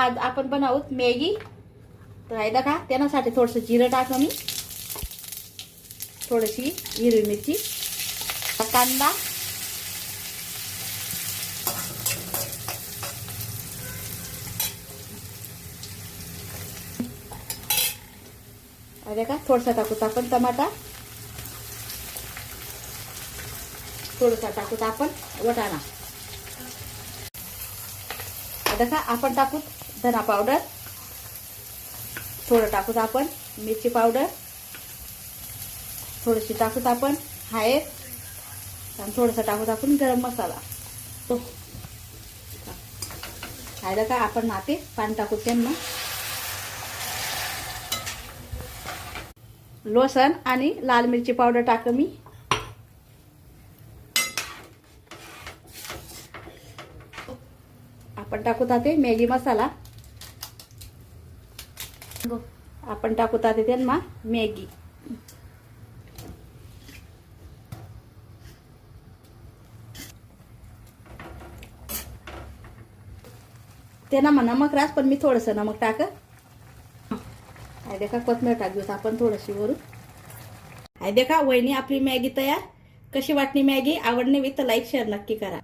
आज आपण बनवूत मॅगी. तर आहे का त्यासाठी थोडंसं जिरं टाका मी थोडीशी हिरवी मिरची. कांदा. अरे का थोडसा टाकूत आपण टमाटा. थोडसा टाकूत आपण वटाणा. आता का आपण टाकू धना पावडर थोडं टाकूत आपण मिरची पावडर थोडीशी टाकूत आपण हाय आणि थोडंसं टाकूत आपण गरम मसाला. तो. खायला का आपण नाते पाणी टाकू त्यांना. लोसन आणि लाल मिरची पावडर टाक मी. आपण टाकूत ते मॅगी मसाला. आपण टाकू ते त्यांना मॅगी. ते ना नमक रास पण मी थोडस नमक टाक. आहे देखा कोथमेर टाक देऊ आपण थोडीशी वरून. आहे देखा वहिनी आपली मॅगी तयार? कशी वाटली मॅगी? आवडली मी तर लाईक शेअर नक्की करा.